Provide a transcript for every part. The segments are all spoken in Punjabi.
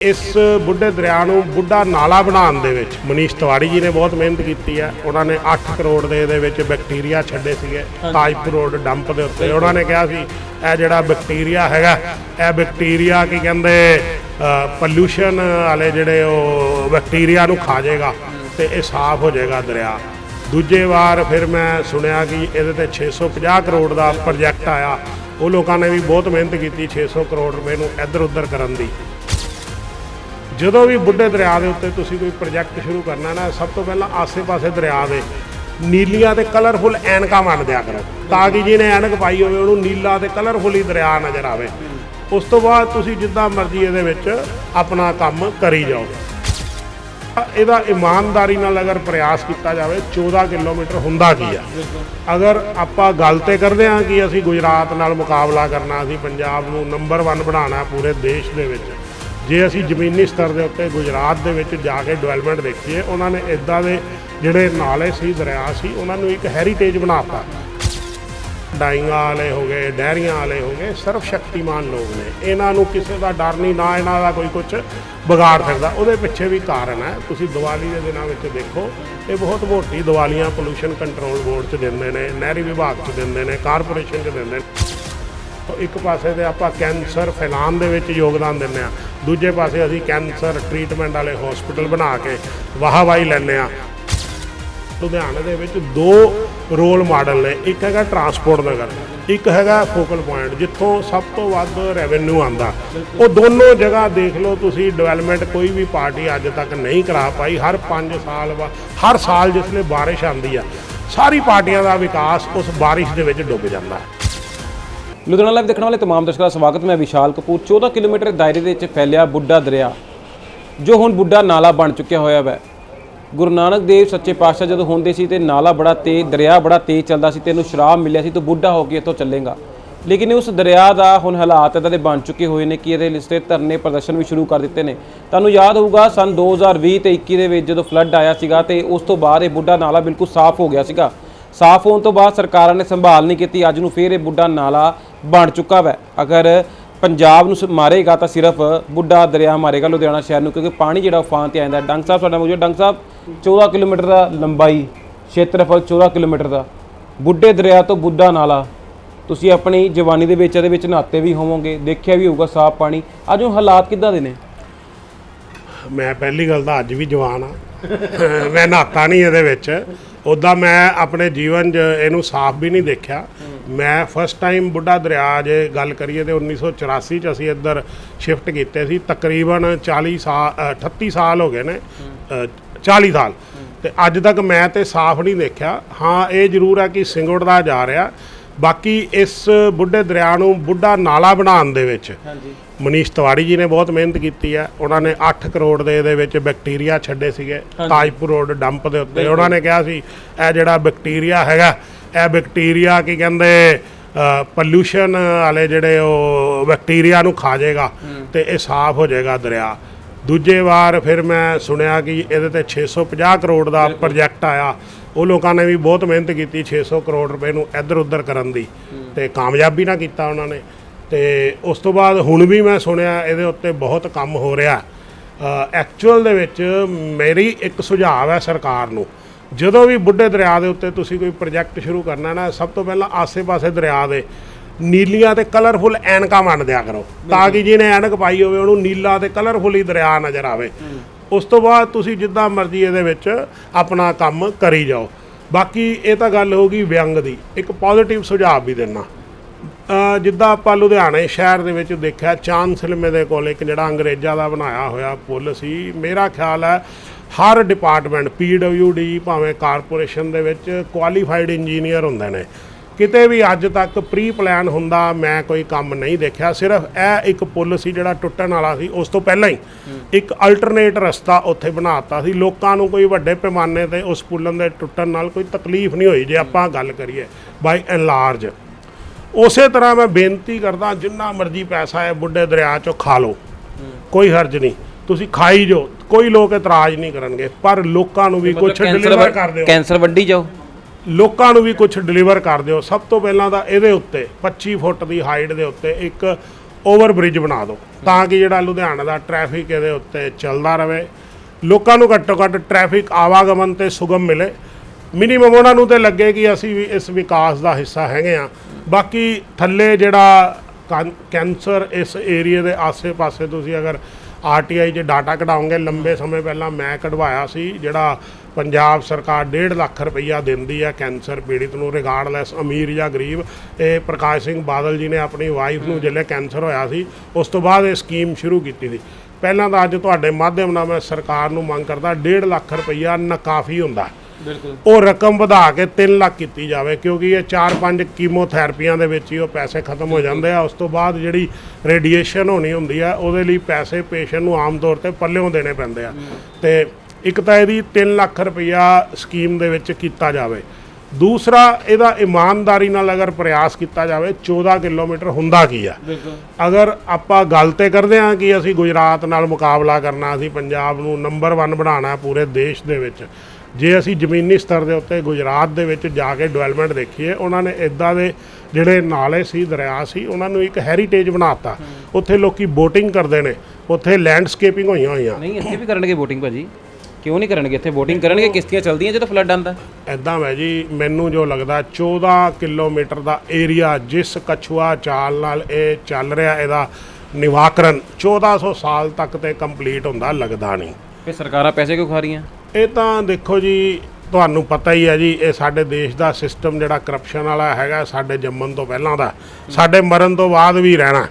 ਇਸ ਬੁੱਢੇ ਦਰਿਆ ਨੂੰ ਬੁੱਢਾ ਨਾਲਾ ਬਣਾਉਣ ਦੇ ਵਿੱਚ ਮਨੀਸ਼ ਤਿਵਾੜੀ ਜੀ ਨੇ ਬਹੁਤ ਮਿਹਨਤ ਕੀਤੀ ਹੈ। ਉਹਨਾਂ ਨੇ 8 ਕਰੋੜ ਦੇ ਇਹਦੇ ਵਿੱਚ ਬੈਕਟੀਰੀਆ ਛੱਡੇ ਸੀਗੇ ਤਾਜਪੁਰ ਰੋਡ ਡੰਪ ਦੇ ਉੱਤੇ। ਉਹਨਾਂ ਨੇ ਕਿਹਾ ਸੀ ਇਹ ਜਿਹੜਾ ਬੈਕਟੀਰੀਆ ਹੈਗਾ ਇਹ ਬੈਕਟੀਰੀਆ ਕੀ ਕਹਿੰਦੇ ਪੋਲੂਸ਼ਨ ਵਾਲੇ ਜਿਹੜੇ ਉਹ ਬੈਕਟੀਰੀਆ ਨੂੰ ਖਾ ਜਾਏਗਾ ਤੇ ਇਹ ਸਾਫ਼ ਹੋ ਜਾਏਗਾ ਦਰਿਆ। ਦੂਜੇ ਵਾਰ ਫਿਰ ਮੈਂ ਸੁਣਿਆ ਕਿ ਇਹਦੇ ਤੇ 650 ਕਰੋੜ ਦਾ ਪ੍ਰੋਜੈਕਟ ਆਇਆ। ਉਹ ਲੋਕਾਂ ਨੇ ਵੀ ਬਹੁਤ ਮਿਹਨਤ ਕੀਤੀ 600 ਕਰੋੜ ਰੁਪਏ ਨੂੰ ਇੱਧਰ ਉੱਧਰ ਕਰਨ ਦੀ। ਜਦੋਂ ਵੀ ਬੁੱਢੇ ਦਰਿਆ ਦੇ ਉੱਤੇ ਤੁਸੀਂ ਕੋਈ ਪ੍ਰੋਜੈਕਟ ਸ਼ੁਰੂ ਕਰਨਾ ਨਾ, ਸਭ ਤੋਂ ਪਹਿਲਾਂ ਆਸੇ-ਪਾਸੇ ਦਰਿਆ ਦੇ ਨੀਲੀਆਂ ਤੇ ਕਲਰਫੁਲ ਐਨਕਾਂ ਵੰਡ ਦਿਆ ਕਰੋ। ਤਾਂ ਕਿ ਜਿਹਨੇ ਐਨਕ ਪਾਈ ਹੋਵੇ, ਉਹਨੂੰ ਨੀਲਾ ਤੇ ਕਲਰਫੁਲ ਹੀ ਦਰਿਆ ਨਜ਼ਰ ਆਵੇ। ਉਸ ਤੋਂ ਬਾਅਦ ਤੁਸੀਂ ਜਿੱਦਾਂ ਮਰਜ਼ੀ ਇਹਦੇ ਵਿੱਚ ਆਪਣਾ ਕੰਮ ਕਰੀ ਜਾਓ। ਇਹਦਾ ਇਮਾਨਦਾਰੀ ਨਾਲ ਅਗਰ ਪ੍ਰਯਾਸ ਕੀਤਾ ਜਾਵੇ 14 ਕਿਲੋਮੀਟਰ ਹੁੰਦਾ ਕੀ ਆ? ਅਗਰ ਆਪਾਂ ਗੱਲ ਤੇ ਕਰਦੇ ਹਾਂ ਕਿ ਅਸੀਂ ਗੁਜਰਾਤ ਨਾਲ ਮੁਕਾਬਲਾ ਕਰਨਾ, ਅਸੀਂ ਪੰਜਾਬ ਨੂੰ ਨੰਬਰ 1 ਬਣਾਉਣਾ ਪੂਰੇ ਦੇਸ਼ ਦੇ ਵਿੱਚ ਜੇ ਅਸੀਂ ਜ਼ਮੀਨੀ ਸਤਰ ਦੇ ਉੱਤੇ ਗੁਜਰਾਤ ਦੇ ਵਿੱਚ ਜਾ ਕੇ ਡਿਵੈਲਪਮੈਂਟ ਦੇਖੀਏ, ਉਹਨਾਂ ਨੇ ਇਦਾਂ ਦੇ ਜਿਹੜੇ ਨਾਲੇ ਸੀ, ਦਰਿਆ ਸੀ, ਉਹਨਾਂ ਨੂੰ ਇੱਕ ਹੈਰੀਟੇਜ ਬਣਾਤਾ। ਡਾਈਆਂ ਵਾਲੇ ਹੋ ਗਏ ਡਹਿਰੀਆਂ ਵਾਲੇ ਹੋ ਗਏ ਸਰਵ ਸ਼ਕਤੀਮਾਨ ਲੋਕ ਨੇ। ਇਹਨਾਂ ਨੂੰ ਕਿਸੇ ਦਾ ਡਰ ਨਹੀਂ, ਨਾ ਇਹਨਾਂ ਦਾ ਕੋਈ ਕੁਝ ਵਿਗਾੜ ਸਕਦਾ। ਉਹਦੇ ਪਿੱਛੇ ਵੀ ਕਾਰਨ ਹੈ। ਤੁਸੀਂ ਦੀਵਾਲੀ ਦੇ ਦਿਨਾਂ ਵਿੱਚ ਦੇਖੋ, ਇਹ ਬਹੁਤ ਮੋਟੀ ਦੀਵਾਲੀਆਂ ਪੋਲੂਸ਼ਨ ਕੰਟਰੋਲ ਬੋਰਡ 'ਚ ਦਿੰਦੇ ਨੇ, ਨਹਿਰੀ ਵਿਭਾਗ 'ਚ ਦਿੰਦੇ ਨੇ ਕਾਰਪੋਰੇਸ਼ਨ 'ਚ ਦਿੰਦੇ ਨੇ। ਇੱਕ ਪਾਸੇ ਤੇ ਆਪਾਂ ਕੈਂਸਰ ਫੈਲਾਉਣ ਦੇ ਵਿੱਚ ਯੋਗਦਾਨ ਦਿੰਦੇ ਆ ਦੂਜੇ ਪਾਸੇ ਅਸੀਂ ਕੈਂਸਰ ਟ੍ਰੀਟਮੈਂਟ ਵਾਲੇ ਹਸਪੀਟਲ ਬਣਾ ਕੇ ਵਾਹਵਾਈ ਲੈਂਦੇ ਆ ਲੁਧਿਆਣੇ ਦੇ ਵਿੱਚ ਦੋ ਰੋਲ ਮਾਡਲ ਨੇ, ਇੱਕ ਹੈਗਾ ਟਰਾਂਸਪੋਰਟ ਨਗਰ, ਇੱਕ ਹੈਗਾ ਫੋਕਲ ਪੁਆਇੰਟ ਜਿੱਥੋਂ ਸਭ ਤੋਂ ਵੱਧ ਰੈਵਨਿਊ ਆਂਦਾ ਉਹ ਦੋਨੋਂ ਜਗ੍ਹਾ ਦੇਖ ਲਓ ਤੁਸੀਂ ਡਿਵੈਲਪਮੈਂਟ ਕੋਈ ਵੀ ਪਾਰਟੀ ਅੱਜ ਤੱਕ ਨਹੀਂ ਕਰਾ ਪਾਈ, ਹਰ 5 ਸਾਲ ਬਾਅਦ ਹਰ ਸਾਲ ਜਿਸਲੇ ਬਾਰਿਸ਼ ਆਂਦੀ ਆ, ਸਾਰੀ ਪਾਰਟੀਆਂ ਦਾ ਵਿਕਾਸ ਉਸ ਬਾਰਿਸ਼ ਦੇ ਵਿੱਚ ਡੁੱਬ ਜਾਂਦਾ। ਹੈ ਲੁਧਿਆਣਾ ਲਾਈਵ ਦੇਖਣ ਵਾਲੇ ਤਮਾਮ ਦਰਸ਼ਕਾਂ ਦਾ ਸਵਾਗਤ, ਮੈਂ ਵਿਸ਼ਾਲ ਕਪੂਰ। 14 ਕਿਲੋਮੀਟਰ ਦਾਇਰੇ ਦੇ ਵਿੱਚ ਫੈਲਿਆ ਬੁੱਢਾ ਦਰਿਆ, ਜੋ ਹੁਣ ਬੁੱਢਾ ਨਾਲਾ ਬਣ ਚੁੱਕਿਆ ਹੋਇਆ ਹੈ ਗੁਰੂ ਨਾਨਕ ਦੇਵ ਸੱਚੇ ਪਾਤਸ਼ਾਹ ਜਦੋਂ ਹੁੰਦੇ ਸੀ ਤੇ ਨਾਲਾ ਬੜਾ ਤੇਜ਼ ਦਰਿਆ ਬੜਾ ਤੇਜ਼ ਚੱਲਦਾ ਸੀ ਤੈਨੂੰ ਸ਼ਰਾਬ ਮਿਲਿਆ ਸੀ, ਤੂੰ ਬੁੱਢਾ ਹੋ ਕੇ ਇੱਥੋਂ ਚੱਲੇਗਾ। ਲੇਕਿਨ ਉਸ ਦਰਿਆ ਦਾ ਹੁਣ ਹਾਲਾਤ ਇਦਾਂ ਦੇ ਬਣ ਚੁੱਕੇ ਹੋਏ ਨੇ ਕਿ ਇਹਦੇ ਲਿਸਤੇ ਧਰਨੇ ਪ੍ਰਦਰਸ਼ਨ ਵੀ ਸ਼ੁਰੂ ਕਰ ਦਿੱਤੇ ਨੇ। ਤੁਹਾਨੂੰ ਯਾਦ ਹੋਊਗਾ ਸਨ 2020 ਤੇ 21 ਦੇ ਵਿੱਚ ਜਦੋਂ ਫਲੱਡ ਆਇਆ ਸੀਗਾ ਤੇ ਉਸ ਤੋਂ ਬਾਅਦ ਇਹ ਬੁੱਢਾ ਨਾਲਾ ਬਿਲਕੁਲ ਸਾਫ਼ ਹੋ ਗਿਆ ਸੀਗਾ। ਸਾਫ਼ ਹੋਣ ਤੋਂ ਬਾਅਦ ਸਰਕਾਰਾਂ ਨੇ ਸੰਭਾਲ ਨਹੀਂ ਕੀਤੀ, ਅੱਜ ਨੂੰ ਫੇਰ ਇਹ ਬੁੱਢਾ ਨਾਲਾ ਬਣ ਚੁੱਕਾ ਵੈ। ਅਗਰ ਪੰਜਾਬ ਨੂੰ ਸ- ਮਾਰੇਗਾ ਤਾਂ ਸਿਰਫ ਬੁੱਢਾ ਦਰਿਆ ਮਾਰੇਗਾ ਲੁਧਿਆਣਾ ਸ਼ਹਿਰ ਨੂੰ, ਕਿਉਂਕਿ ਪਾਣੀ ਜਿਹੜਾ ਉਫਾਨ ਤੇ ਆਉਂਦਾ ਡੰਗ ਸਾਹਿਬ ਸਾਡਾ ਮੌਜੂਦ ਡੰਗ ਸਾਹਿਬ 14 ਕਿਲੋਮੀਟਰ ਦਾ ਲੰਬਾਈ ਖੇਤਰਫਲ 14 ਕਿਲੋਮੀਟਰ ਦਾ। ਬੁੱਢੇ ਦਰਿਆ ਤੋਂ ਬੁੱਢਾ ਨਾਲਾ, ਤੁਸੀਂ ਆਪਣੀ ਜਵਾਨੀ ਦੇ ਵਿੱਚ, ਇਹਦੇ ਵਿੱਚ ਨਹਾਤੇ ਵੀ ਹੋਵੋਗੇ, ਦੇਖਿਆ ਵੀ ਹੋਊਗਾ ਸਾਫ਼ ਪਾਣੀ। ਅੱਜ ਉਹ ਹਾਲਾਤ ਕਿੱਦਾਂ ਦੇ ਨੇ? ਮੈਂ ਪਹਿਲੀ ਗੱਲ ਤਾਂ ਅੱਜ ਵੀ ਜਵਾਨ ਆ ਮੈਂ ਨਹਾਤਾ ਨਹੀਂ ਇਹਦੇ ਵਿੱਚ। ਉਦਾਂ ਮੈਂ ਆਪਣੇ ਜੀਵਨ 'ਚ ਇਹਨੂੰ ਸਾਫ਼ ਵੀ ਨਹੀਂ ਦੇਖਿਆ। ਮੈਂ ਫਸਟ ਟਾਈਮ ਬੁੱਢਾ ਦਰਿਆ ਜੇ ਗੱਲ ਕਰੀਏ ਤੇ 1984 ਚ ਅਸੀਂ ਇੱਧਰ ਸ਼ਿਫਟ ਕੀਤੇ ਸੀ। ਤਕਰੀਬਨ 40 ਸਾਲ ਅ, 38 ਸਾਲ ਹੋ ਗਏ ਨੇ। ਅ, 40 ਸਾਲ। ਤੇ ਅੱਜ ਤੱਕ ਮੈਂ ਤੇ ਸਾਫ਼ ਨਹੀਂ ਦੇਖਿਆ। ਹਾਂ ਇਹ ਜ਼ਰੂਰ ਹੈ ਕਿ ਸਿੰਗੜਦਾ ਜਾ ਰਿਹਾ। ਬਾਕੀ ਇਸ ਬੁੱਢੇ ਦਰਿਆ ਨੂੰ ਬੁੱਢਾ ਨਾਲਾ ਬਣਾਉਣ ਦੇ ਵਿੱਚ ਹਾਂਜੀ। ਮਨੀਸ਼ ਤਿਵਾੜੀ ਜੀ ਨੇ ਬਹੁਤ ਮਿਹਨਤ ਕੀਤੀ ਹੈ। ਉਹਨਾਂ ਨੇ 8 ਕਰੋੜ ਦੇ ਇਹਦੇ ਵਿੱਚ ਬੈਕਟੀਰੀਆ ਛੱਡੇ ਸੀਗੇ ਤਾਜਪੁਰ ਰੋਡ ਡੰਪ ਦੇ ਉੱਤੇ। ਉਹਨਾਂ ਨੇ ਕਿਹਾ ਸੀ ਇਹ ਜਿਹੜਾ ਬੈਕਟੀਰੀਆ ਹੈਗਾ ਇਹ ਬੈਕਟੀਰੀਆ ਕੀ ਕਹਿੰਦੇ ਪੋਲੂਸ਼ਨ ਵਾਲੇ ਜਿਹੜੇ ਉਹ ਬੈਕਟੀਰੀਆ ਨੂੰ ਖਾ ਜਾਏਗਾ ਤੇ ਇਹ ਸਾਫ਼ ਹੋ ਜਾਏਗਾ ਦਰਿਆ। ਦੂਜੇ ਵਾਰ ਫਿਰ ਮੈਂ ਸੁਣਿਆ ਕਿ ਇਹਦੇ ਤੇ 650 ਕਰੋੜ ਦਾ ਪ੍ਰੋਜੈਕਟ ਆਇਆ। ਉਹ ਲੋਕਾਂ ਨੇ ਵੀ ਬਹੁਤ ਮਿਹਨਤ ਕੀਤੀ 600 ਕਰੋੜ ਰੁਪਏ ਨੂੰ ਇੱਧਰ ਉੱਧਰ ਕਰਨ ਦੀ ਤੇ ਕਾਮਯਾਬੀ ਨਾ ਕੀਤਾ ਉਹਨਾਂ ਨੇ। ਤੇ ਉਸ ਤੋਂ ਬਾਅਦ ਹੁਣ ਵੀ ਮੈਂ ਸੁਣਿਆ ਇਹਦੇ ਉੱਤੇ ਬਹੁਤ ਕੰਮ ਹੋ ਰਿਹਾ। ਐਕਚੁਅਲ ਦੇ ਵਿੱਚ ਮੇਰੀ ਇੱਕ ਸੁਝਾਅ ਹੈ ਸਰਕਾਰ ਨੂੰ। ਜਦੋਂ ਵੀ ਬੁੱਢੇ ਦਰਿਆ ਦੇ ਉੱਤੇ ਤੁਸੀਂ ਕੋਈ ਪ੍ਰੋਜੈਕਟ ਸ਼ੁਰੂ ਕਰਨਾ ਨਾ ਸਭ ਤੋਂ ਪਹਿਲਾਂ ਆਸੇ-ਪਾਸੇ ਦਰਿਆ ਦੇ ਨੀਲੀਆਂ ਤੇ ਕਲਰਫੁਲ ਐਨਕਾਂ ਵੰਡ ਦਿਆ ਕਰੋ। ਤਾਂ ਕਿ ਜਿਹਨੇ ਐਨਕ ਪਾਈ ਹੋਵੇ ਉਹਨੂੰ ਨੀਲਾ ਤੇ ਕਲਰਫੁਲ ਹੀ ਦਰਿਆ ਨਜ਼ਰ ਆਵੇ। ਉਸ ਤੋਂ ਬਾਅਦ ਤੁਸੀਂ ਜਿੱਦਾਂ ਮਰਜ਼ੀ ਇਹਦੇ ਵਿੱਚ ਆਪਣਾ ਕੰਮ ਕਰੀ ਜਾਓ। ਬਾਕੀ ਇਹ ਤਾਂ ਗੱਲ ਹੋ ਗਈ ਵਿਅੰਗ ਦੀ। ਇੱਕ ਪੋਜ਼ਿਟਿਵ ਸੁਝਾਅ ਵੀ ਦੇਣਾ ਜਿੱਦਾਂ ਆਪਾਂ ਲੁਧਿਆਣੇ ਸ਼ਹਿਰ ਦੇ ਵਿੱਚ ਦੇਖਿਆ, ਚਾਂਦ ਸਿਲਮੇ ਦੇ ਕੋਲ ਇੱਕ ਜਿਹੜਾ ਅੰਗਰੇਜ਼ਾਂ ਦਾ ਬਣਾਇਆ ਹੋਇਆ ਪੁਲ ਸੀ, ਮੇਰਾ ਖਿਆਲ ਹੈ ਹਰ ਡਿਪਾਰਟਮੈਂਟ ਡੀ ਭਾਵੇਂ ਕਾਰਪੋਰੇਸ਼ਨ ਦੇ ਵਿੱਚ ਕੁਆਲੀਫਾਈਡ ਇੰਜੀਨੀਅਰ ਹੁੰਦੇ ਨੇ। ਕਿਤੇ ਵੀ ਅੱਜ ਤੱਕ ਪ੍ਰੀ ਪਲਾਨ ਹੁੰਦਾ ਮੈਂ ਕੋਈ ਕੰਮ ਨਹੀਂ ਦੇਖਿਆ। ਸਿਰਫ ਇਹ ਇੱਕ ਪੁਲ ਸੀ ਜਿਹੜਾ ਟੁੱਟਣ ਵਾਲਾ ਸੀ ਉਸ ਤੋਂ ਪਹਿਲਾਂ ਹੀ। ਇੱਕ ਅਲਟਰਨੇਟ ਰਸਤਾ ਉੱਥੇ ਬਣਾਤਾ ਸੀ। ਲੋਕਾਂ ਨੂੰ ਕੋਈ ਵੱਡੇ ਪੈਮਾਨੇ ਤੇ ਉਸ ਪੁਲ ਦੇ ਟੁੱਟਣ ਨਾਲ ਕੋਈ ਤਕਲੀਫ ਨਹੀਂ ਹੋਈ ਜੇ ਆਪਾਂ ਗੱਲ ਕਰੀਏ ਬਾਈ ਐਨਲਾਰਜ ਉਸੇ ਤਰ੍ਹਾਂ ਮੈਂ ਬੇਨਤੀ ਕਰਦਾ ਜਿੰਨਾ ਮਰਜ਼ੀ ਪੈਸਾ ਹੈ ਬੁੱਢੇ ਦਰਿਆ ਚੋਂ ਖਾ ਲਓ। ਕੋਈ ਹਰਜ ਨਹੀਂ। ਤੁਸੀਂ ਖਾਈ ਜੋ ਕੋਈ ਲੋਕ ਇਤਰਾਜ਼ ਨਹੀਂ ਕਰਨਗੇ ਪਰ ਲੋਕਾਂ ਨੂੰ ਵੀ ਕੁਝ ਡਿਲੀਵਰ ਕਰ ਦਿਓ। ਕੈਂਸਰ ਵੱਢੀ ਜਾਓ। ਲੋਕਾਂ ਨੂੰ ਵੀ ਕੁਝ ਡਿਲੀਵਰ ਕਰ ਦਿਓ। ਸਭ ਤੋਂ ਪਹਿਲਾਂ ਤਾਂ ਇਹਦੇ ਉੱਤੇ 25 ਫੁੱਟ ਦੀ ਹਾਈਟ ਦੇ ਉੱਤੇ ਇੱਕ ਓਵਰ ਬ੍ਰਿਜ ਬਣਾ ਦਿਓ ਤਾਂ ਕਿ ਜਿਹੜਾ ਲੁਧਿਆਣਾ ਦਾ ਟ੍ਰੈਫਿਕ ਇਹਦੇ ਉੱਤੇ ਚੱਲਦਾ ਰਹੇ। ਲੋਕਾਂ ਨੂੰ ਘੱਟੋ ਘੱਟ ਟ੍ਰੈਫਿਕ ਆਵਾਗਮਨ ਤੇ ਸੁਗਮ ਮਿਲੇ। ਮਿਨੀਮਮ ਉਹਨਾਂ ਨੂੰ ਤੇ ਲੱਗੇ ਕਿ ਅਸੀਂ ਵੀ ਇਸ ਵਿਕਾਸ ਦਾ ਹਿੱਸਾ ਹੈਗੇ ਆ ਬਾਕੀ ਥੱਲੇ ਜਿਹੜਾ ਕੈਂ- ਕੈਂਸਰ ਇਸ ਏਰੀਆ ਦੇ ਆਸੇ-ਪਾਸੇ ਤੁਸੀਂ ਅਗਰ ਆਰਟੀਆਈ 'ਚ ਡਾਟਾ ਕਢਾਉਂਗੇ। ਲੰਬੇ ਸਮੇਂ ਪਹਿਲਾਂ ਮੈਂ ਕਢਵਾਇਆ ਸੀ, ਜਿਹੜਾ ਪੰਜਾਬ ਸਰਕਾਰ 1.5 ਲੱਖ ਰੁਪਈਆ ਦਿੰਦੀ ਹੈ ਕੈਂਸਰ ਪੀੜਿਤ ਨੂੰ ਰਿਗਾਰਡਲੈਸ ਅਮੀਰ ਜਾਂ ਗਰੀਬ। ਇਹ ਪ੍ਰਕਾਸ਼ ਸਿੰਘ ਬਾਦਲ ਜੀ ਨੇ ਆਪਣੀ ਵਾਈਫ ਨੂੰ ਜਿਹੜੇ ਕੈਂਸਰ ਹੋਇਆ ਸੀ, ਉਸ ਤੋਂ ਬਾਅਦ ਇਹ ਸਕੀਮ ਸ਼ੁਰੂ ਕੀਤੀ ਸੀ। ਪਹਿਲਾਂ ਤਾਂ ਅੱਜ ਤੁਹਾਡੇ ਮਾਧਿਅਮ ਨਾਲ ਮੈਂ ਸਰਕਾਰ ਨੂੰ ਮੰਗ ਕਰਦਾ 1.5 ਲੱਖ ਰੁਪਈਆ ਨਾਕਾਫੀ ਹੁੰਦਾ। ਉਹ ਰਕਮ ਵਧਾ ਕੇ 3 ਲੱਖ ਕੀਤੀ ਜਾਵੇ ਕਿਉਂਕਿ ਇਹ 4-5 ਕੀਮੋਥੈਰੇਪੀਆਂ ਦੇ ਵਿੱਚ ਹੀ ਉਹ ਪੈਸੇ ਖਤਮ ਹੋ ਜਾਂਦੇ ਆ। ਉਸ ਤੋਂ ਬਾਅਦ ਜਿਹੜੀ ਰੇਡੀਏਸ਼ਨ ਹੋਣੀ ਹੁੰਦੀ ਆ ਉਹਦੇ ਲਈ ਪੈਸੇ ਪੇਸ਼ੈਂਟ ਨੂੰ ਆਮ ਤੌਰ ਤੇ ਪੱਲਿਓਂ ਦੇਣੇ ਪੈਂਦੇ ਆ। ਤੇ ਇੱਕ ਤਾਂ ਇਹਦੀ 3 ਲੱਖ ਰੁਪਈਆ ਸਕੀਮ ਦੇ ਵਿੱਚ ਕੀਤਾ ਜਾਵੇ। ਦੂਸਰਾ ਇਹਦਾ ਇਮਾਨਦਾਰੀ ਨਾਲ ਅਗਰ ਪ੍ਰਯਾਸ ਕੀਤਾ ਜਾਵੇ 14 ਕਿਲੋਮੀਟਰ ਹੁੰਦਾ ਕੀ ਆ? ਅਗਰ ਆਪਾਂ ਗੱਲ ਤੇ ਕਰਦੇ ਹਾਂ ਕਿ ਅਸੀਂ ਗੁਜਰਾਤ ਨਾਲ ਮੁਕਾਬਲਾ ਕਰਨਾ ਅਸੀਂ ਪੰਜਾਬ ਨੂੰ ਨੰਬਰ 1 ਬਣਾਉਣਾ ਪੂਰੇ ਦੇਸ਼ ਦੇ ਵਿੱਚ ਜੇ ਅਸੀਂ ਜ਼ਮੀਨੀ ਸਤਰ ਦੇ ਉੱਤੇ ਗੁਜਰਾਤ ਦੇ ਵਿੱਚ ਜਾ ਕੇ ਡਿਵੈਲਪਮੈਂਟ ਦੇਖੀਏ ਉਹਨਾਂ ਨੇ ਇਦਾਂ ਦੇ ਜਿਹੜੇ ਨਾਲੇ ਸੀ ਦਰਿਆ ਸੀ ਉਹਨਾਂ ਨੂੰ ਇੱਕ ਹੈਰੀਟੇਜ ਬਣਾਤਾ। ਉੱਥੇ ਲੋਕੀ ਬੋਟਿੰਗ ਕਰਦੇ ਨੇ। ਉੱਥੇ ਲੈਂਡਸਕੇਪਿੰਗ ਹੋਈਆਂ ਹੋਈਆਂ। ਨਹੀਂ ਇੱਥੇ ਵੀ ਕਰਨਗੇ VOTING ਭਾਜੀ। ਕਿਉਂ ਨਹੀਂ ਕਰਨਗੇ? ਇੱਥੇ VOTING ਕਰਨਗੇ ਕਿਸ਼ਤੀਆਂ ਚੱਲਦੀਆਂ ਜਦੋਂ ਫਲੱਡ ਆਂਦਾ ਐਦਾਂ ਹੈ ਜੀ ਮੈਨੂੰ ਜੋ ਲੱਗਦਾ 14 ਕਿਲੋਮੀਟਰ ਦਾ ਏਰੀਆ ਜਿਸ ਕਛੂਆ ਚਾਲ ਨਾਲ ਇਹ ਚੱਲ ਰਿਹਾ ਇਹਦਾ ਨਿਵਾਕਰਨ 1400 ਸਾਲ ਤੱਕ ਤੇ ਕੰਪਲੀਟ ਹੁੰਦਾ ਲੱਗਦਾ ਨਹੀਂ। ਫਿਰ ਸਰਕਾਰਾਂ ਪੈਸੇ ਕਿਉਂ ਖਾ ਰਹੀਆਂ? ਇਹ ਤਾਂ ਦੇਖੋ ਜੀ, ਤੁਹਾਨੂੰ ਪਤਾ ਹੀ ਹੈ ਜੀ, ਇਹ ਸਾਡੇ ਦੇਸ਼ ਦਾ ਸਿਸਟਮ ਜਿਹੜਾ ਕਰਪਸ਼ਨ ਵਾਲਾ ਹੈਗਾ, ਸਾਡੇ ਜੰਮਣ ਤੋਂ ਪਹਿਲਾਂ ਦਾ। ਸਾਡੇ ਮਰਨ ਤੋਂ ਬਾਅਦ ਵੀ ਰਹਿਣਾ।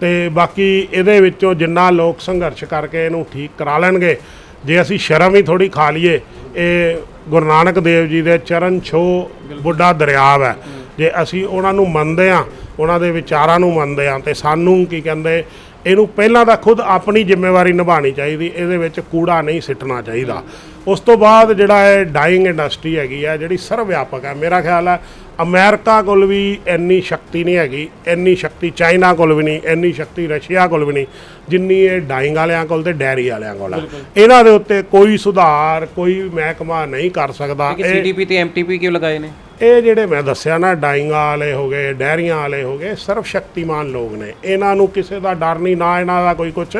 ਤੇ ਬਾਕੀ ਇਹਦੇ ਵਿੱਚੋਂ ਜਿੰਨਾ ਲੋਕ ਸੰਘਰਸ਼ ਕਰਕੇ ਇਹਨੂੰ ਠੀਕ ਕਰਾ ਲੈਣਗੇ, ਜੇ ਅਸੀਂ ਸ਼ਰਮ ਹੀ ਥੋੜੀ ਖਾ ਲਈਏ, ਇਹ ਗੁਰੂ ਨਾਨਕ ਦੇਵ ਜੀ ਦੇ ਚਰਨ ਛੋ ਬੁੱਢਾ ਦਰਿਆਵ ਹੈ। ਜੇ ਅਸੀਂ ਉਹਨਾਂ ਨੂੰ ਮੰਨਦੇ ਆ ਉਹਨਾਂ ਦੇ ਵਿਚਾਰਾਂ ਨੂੰ ਮੰਨਦੇ ਆ ਤੇ ਸਾਨੂੰ ਕੀ ਕਹਿੰਦੇ ਇਹਨੂੰ ਪਹਿਲਾਂ ਤਾਂ ਖੁਦ ਆਪਣੀ ਜ਼ਿੰਮੇਵਾਰੀ ਨਿਭਾਉਣੀ ਚਾਹੀਦੀ ਇਹਦੇ ਵਿੱਚ ਕੂੜਾ ਨਹੀਂ ਸਿੱਟਣਾ ਚਾਹੀਦਾ। ਉਸ ਤੋਂ ਬਾਅਦ ਜਿਹੜਾ ਇਹ ਡਾਈਂਗ ਇੰਡਸਟਰੀ ਹੈਗੀ ਆ ਜਿਹੜੀ ਸਰਵ ਵਿਆਪਕ ਹੈ ਮੇਰਾ ਖਿਆਲ ਹੈ ਅਮਰੀਕਾ ਕੋਲ ਵੀ ਇੰਨੀ ਸ਼ਕਤੀ ਨਹੀਂ ਹੈਗੀ ਇੰਨੀ ਸ਼ਕਤੀ ਚਾਈਨਾ ਕੋਲ ਵੀ ਨਹੀਂ ਇੰਨੀ ਸ਼ਕਤੀ ਰਸ਼ੀਆ ਕੋਲ ਵੀ ਨਹੀਂ ਜਿੰਨੀ ਇਹ ਡਾਈਂਗ ਵਾਲਿਆਂ ਕੋਲ ਤੇ ਡੈਰੀ ਵਾਲਿਆਂ ਕੋਲ ਹੈ ਇਹਨਾਂ ਦੇ ਉੱਤੇ ਕੋਈ ਸੁਧਾਰ ਕੋਈ ਮਹਿਕਮਾ ਨਹੀਂ ਕਰ ਸਕਦਾ। ਇਹ CTP ਤੇ MTP ਕਿਉਂ ਲਗਾਏ ਨੇ? ਇਹ ਜਿਹੜੇ ਮੈਂ ਦੱਸਿਆ ਨਾ ਡਾਈਂਗਾਂ ਵਾਲੇ ਹੋ ਗਏ ਡੈਰੀਆਂ ਵਾਲੇ ਹੋ ਗਏ ਸਰਵ ਸ਼ਕਤੀਮਾਨ ਲੋਕ ਨੇ। ਇਹਨਾਂ ਨੂੰ ਕਿਸੇ ਦਾ ਡਰ ਨਹੀਂ ਨਾ ਇਹਨਾਂ ਦਾ ਕੋਈ ਕੁਝ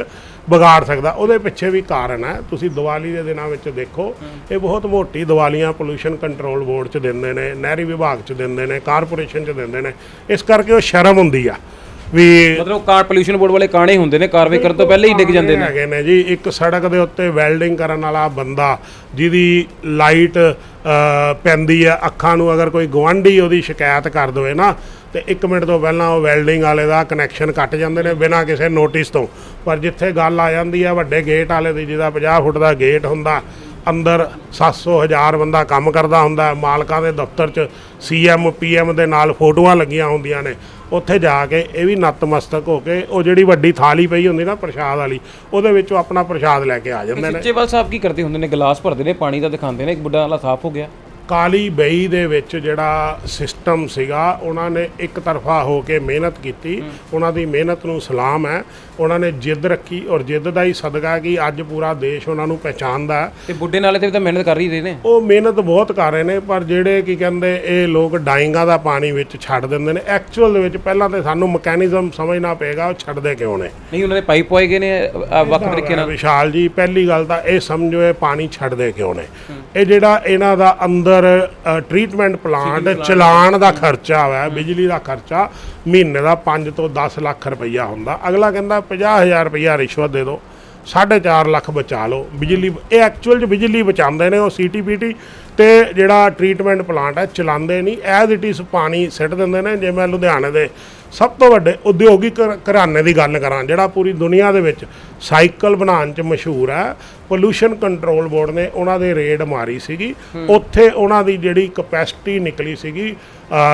ਵਿਗਾੜ ਸਕਦਾ। ਉਹਦੇ ਪਿੱਛੇ ਵੀ ਕਾਰਨ ਹੈ। ਤੁਸੀਂ ਦੀਵਾਲੀ ਦੇ ਦਿਨਾਂ ਵਿੱਚ ਦੇਖੋ ਇਹ ਬਹੁਤ ਮੋਟੀ ਦੀਵਾਲੀਆਂ ਪੋਲੂਸ਼ਨ ਕੰਟਰੋਲ ਬੋਰਡ 'ਚ ਦਿੰਦੇ ਨੇ ਨਹਿਰੀ ਵਿਭਾਗ 'ਚ ਦਿੰਦੇ ਨੇ ਕਾਰਪੋਰੇਸ਼ਨ 'ਚ ਦਿੰਦੇ ਨੇ। ਇਸ ਕਰਕੇ ਉਹ ਸ਼ਰਮ ਹੁੰਦੀ ਆ ਵੀ ਮਤਲਬ ਕਾਰ ਪੋਲੂਸ਼ਨ ਬੋਰਡ ਵਾਲੇ ਕਾਣੇ ਹੁੰਦੇ ਨੇ ਕਾਰਵਾਈ ਕਰਨ ਤੋਂ ਪਹਿਲਾਂ ਹੀ ਡਿੱਗ ਜਾਂਦੇ ਨੇ। ਹੈਗੇ ਨੇ ਜੀ। ਇੱਕ ਸੜਕ ਦੇ ਉੱਤੇ ਵੈਲਡਿੰਗ ਕਰਨ ਵਾਲਾ ਬੰਦਾ ਜਿਹਦੀ ਲਾਈਟ ਪੈਂਦੀ ਆ। ਅੱਖਾਂ ਨੂੰ ਅਗਰ ਕੋਈ ਗਵਾਂਢੀ ਉਹਦੀ ਸ਼ਿਕਾਇਤ ਕਰ ਦਵੇ ਨਾ, ਤੇ 1 ਮਿੰਟ ਤੋਂ ਪਹਿਲਾਂ ਉਹ ਵੈਲਡਿੰਗ ਵਾਲੇ ਦਾ ਕਨੈਕਸ਼ਨ ਕੱਟ ਜਾਂਦੇ ਨੇ ਬਿਨਾਂ ਕਿਸੇ ਨੋਟਿਸ ਤੋਂ। ਪਰ ਜਿੱਥੇ ਗੱਲ ਆ ਜਾਂਦੀ ਆ ਵੱਡੇ ਗੇਟ ਵਾਲੇ ਦੀ, ਜਿਹਦਾ 50 ਫੁੱਟ ਦਾ ਗੇਟ ਹੁੰਦਾ ਅੰਦਰ 700 ਹਜ਼ਾਰ ਬੰਦਾ ਕੰਮ ਕਰਦਾ ਹੁੰਦਾ ਮਾਲਕਾਂ ਦੇ ਦਫ਼ਤਰ 'ਚ ਸੀਐਮ ਪੀਐਮ ਦੇ ਨਾਲ ਫੋਟੋਆਂ ਲੱਗੀਆਂ ਹੁੰਦੀਆਂ ਨੇ। ਉੱਥੇ ਜਾ ਕੇ ਇਹ ਵੀ ਨਤਮਸਤਕ ਹੋ ਕੇ ਉਹ ਜਿਹੜੀ ਵੱਡੀ ਥਾਲੀ ਪਈ ਹੁੰਦੀ ਨਾ ਪ੍ਰਸ਼ਾਦ ਵਾਲੀ, ਉਹਦੇ ਵਿੱਚੋਂ ਆਪਣਾ ਪ੍ਰਸ਼ਾਦ ਲੈ ਕੇ ਆ ਜਾਂਦੇ ਨੇ। ਸਿੱਚੇਵਾਲ ਸਾਹਿਬ ਕੀ ਕਰਦੇ ਹੁੰਦੇ ਨੇ? ਗਲਾਸ ਭਰਦੇ ਨੇ, ਪਾਣੀ ਦਾ ਦਿਖਾਉਂਦੇ ਨੇ, ਇੱਕ ਬੁੱਢਾ ਵਾਲਾ ਸਾਫ਼ ਹੋ ਗਿਆ। ਕਾਲੀ ਬਈ ਦੇ ਵਿੱਚ ਜਿਹੜਾ ਸਿਸਟਮ ਸੀਗਾ ਉਹਨਾਂ ਨੇ ਇੱਕ ਤਰਫਾ ਹੋ ਕੇ ਮਿਹਨਤ ਕੀਤੀ। ਉਹਨਾਂ ਦੀ ਮਿਹਨਤ ਨੂੰ ਸਲਾਮ ਹੈ। ਉਹਨਾਂ ਨੇ ਜਿੱਦ ਰੱਖੀ ਔਰ ਜਿੱਦ ਦਾ ਹੀ ਸਦਕਾ ਕਿ ਅੱਜ ਪੂਰਾ ਦੇਸ਼ ਉਹਨਾਂ ਨੂੰ ਪਹਿਚਾਨਦਾ ਹੈ। ਤੇ ਬੁੱਢੇ ਨਾਲੇ ਤੇ ਵੀ ਤਾਂ ਮਿਹਨਤ ਕਰ ਹੀ ਰਹੇ ਨੇ। ਉਹ ਮਿਹਨਤ ਬਹੁਤ ਕਰ ਰਹੇ ਨੇ ਪਰ ਜਿਹੜੇ ਕੀ ਕਹਿੰਦੇ ਇਹ ਲੋਕ ਡਾਈਂਗਾਂ ਦਾ ਪਾਣੀ ਵਿੱਚ ਛੱਡ ਦਿੰਦੇ ਨੇ। ਐਕਚੁਅਲ ਦੇ ਵਿੱਚ ਪਹਿਲਾਂ ਤੇ ਸਾਨੂੰ ਮਕੈਨਿਜ਼ਮ ਸਮਝਣਾ ਪਏਗਾ ਉਹ ਛੱਡਦੇ ਕਿਉਂ ਨੇ? ਨਹੀਂ ਉਹਨਾਂ ਦੇ ਪਾਈਪ ਪੋਏ ਗਏ ਨੇ ਅ, ਵੱਖ ਤਰੀਕੇ ਨਾਲ। ਵਿਸ਼ਾਲ ਜੀ ਪਹਿਲੀ ਗੱਲ ਤਾਂ ਇਹ ਸਮਝੋ ਇਹ ਪਾਣੀ ਛੱਡਦੇ ਕਿਉਂ ਨੇ? ਇਹ ਜਿਹੜਾ ਇਹਨਾਂ ਦਾ ਅੰਦਰ ਟ੍ਰੀਟਮੈਂਟ ਪਲਾਂਟ ਚਲਾਣ ਦਾ ਖਰਚਾ ਹੈ ਬਿਜਲੀ ਦਾ ਖਰਚਾ ਮਹੀਨੇ ਦਾ 5 ਤੋਂ 10 ਲੱਖ ਰੁਪਈਆ ਹੁੰਦਾ। ਅਗਲਾ ਕਹਿੰਦਾ 50000 ਰੁਪਈਆ ਰਿਸ਼ਵਤ ਦੇ ਦਿਓ 4.5 ਲੱਖ ਬਚਾ ਲਓ। ਬਿਜਲੀ ਇਹ ਐਕਚੁਅਲ ਚ ਬਿਜਲੀ ਬਚਾਉਂਦੇ ਨੇ ਉਹ ਸੀਟੀਪੀਟੀ ਤੇ ਜਿਹੜਾ ਟ੍ਰੀਟਮੈਂਟ ਪਲਾਂਟ ਹੈ ਚਲਾਉਂਦੇ ਨਹੀਂ। ਐਜ਼ ਇਟ ਇਜ਼ ਪਾਣੀ ਸਿੱਟ ਦਿੰਦੇ ਨੇ। ਜੇ ਮੈਂ ਲੁਧਿਆਣੇ ਦੇ ਸਭ ਤੋਂ ਵੱਡੇ ਉਦਯੋਗਿਕ ਘਰ- ਘਰਾਣੇ ਦੀ ਗੱਲ ਕਰਾਂ ਜਿਹੜਾ ਪੂਰੀ ਦੁਨੀਆ ਦੇ ਵਿੱਚ ਸਾਈਕਲ ਬਣਾਉਣ 'ਚ ਮਸ਼ਹੂਰ ਹੈ ਪੋਲੂਸ਼ਨ ਕੰਟਰੋਲ ਬੋਰਡ ਨੇ ਉਹਨਾਂ ਦੇ ਰੇਡ ਮਾਰੀ ਸੀਗੀ। ਉੱਥੇ ਉਹਨਾਂ ਦੀ ਜਿਹੜੀ ਕਪੈਸਿਟੀ ਨਿਕਲੀ ਸੀਗੀ